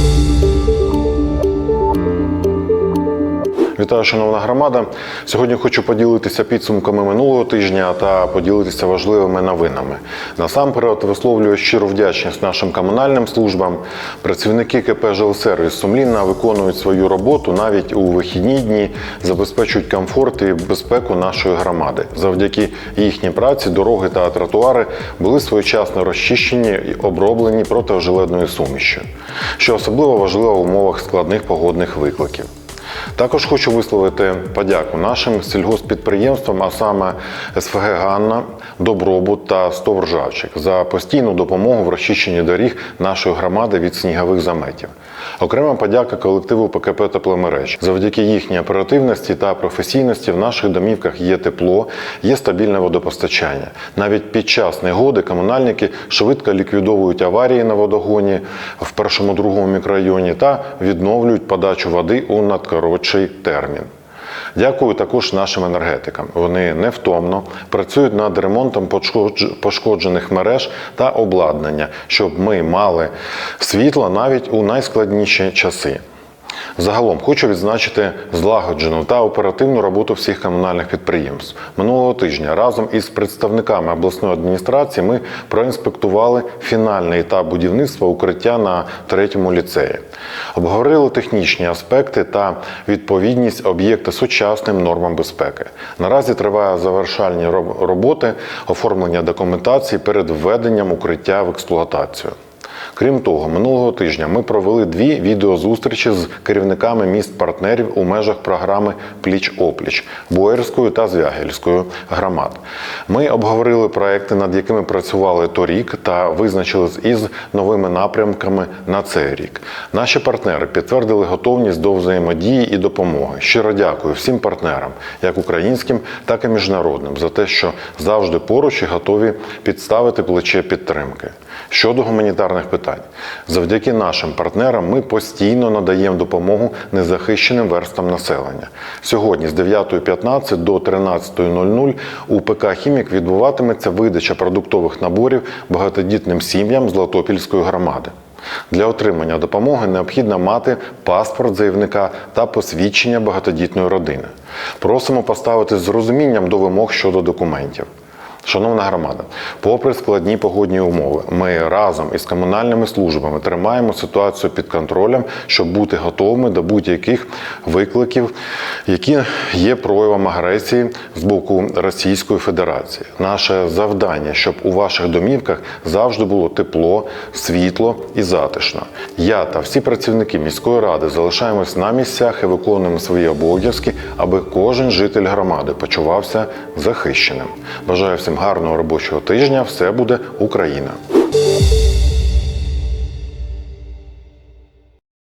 you. Вітаю, шановна громада. Сьогодні хочу поділитися підсумками минулого тижня та поділитися важливими новинами. Насамперед висловлюю щиру вдячність нашим комунальним службам. Працівники КП «Жилсервіс» сумлінно виконують свою роботу навіть у вихідні дні, забезпечують комфорт і безпеку нашої громади. Завдяки їхній праці дороги та тротуари були своєчасно розчищені і оброблені протиожеледною сумішю, що особливо важливо в умовах складних погодних викликів. Також хочу висловити подяку нашим сільгоспідприємствам, а саме СФГ Ганна, Добробут та Стов Ржавчик за постійну допомогу в розчищенні доріг нашої громади від снігових заметів. Окрема подяка колективу ПКП Тепломереж. Завдяки їхній оперативності та професійності в наших домівках є тепло, є стабільне водопостачання. Навіть під час негоди комунальники швидко ліквідовують аварії на водогоні в першому другому мікрорайоні та відновлюють подачу води у надкоротший термін. Дякую також нашим енергетикам. Вони невтомно працюють над ремонтом пошкодж- пошкоджених мереж та обладнання, щоб ми мали світло навіть у найскладніші часи. Загалом хочу відзначити злагоджену та оперативну роботу всіх комунальних підприємств. Минулого тижня разом із представниками обласної адміністрації ми проінспектували фінальний етап будівництва укриття на третьому ліцеї. Обговорили технічні аспекти та відповідність об'єкта сучасним нормам безпеки. Наразі триває завершальні роботи оформлення документації перед введенням укриття в експлуатацію. Крім того, минулого тижня ми провели дві відеозустрічі з керівниками міст-партнерів у межах програми Пліч опліч Боярською та Звягельською громад. Ми обговорили проекти, над якими працювали торік, та визначились із новими напрямками на цей рік. Наші партнери підтвердили готовність до взаємодії і допомоги. Щиро дякую всім партнерам, як українським, так і міжнародним, за те, що завжди поруч і готові підставити плече підтримки. Щодо гуманітарних питань, завдяки нашим партнерам ми постійно надаємо допомогу незахищеним верстам населення. Сьогодні з 9.15 до 13.00 у ПК Хімік відбуватиметься видача продуктових наборів багатодітним сім'ям з Латопільської громади. Для отримання допомоги необхідно мати паспорт заявника та посвідчення багатодітної родини. Просимо поставити з розумінням до вимог щодо документів. Шановна громада, попри складні погодні умови, ми разом із комунальними службами тримаємо ситуацію під контролем, щоб бути готовими до будь-яких викликів, які є проявом агресії з боку Російської Федерації. Наше завдання, щоб у ваших домівках завжди було тепло, світло і затишно. Я та всі працівники міської ради залишаємось на місцях і виконуємо свої обов'язки, аби кожен житель громади почувався захищеним. Бажаю всім гарного робочого тижня. Все буде Україна!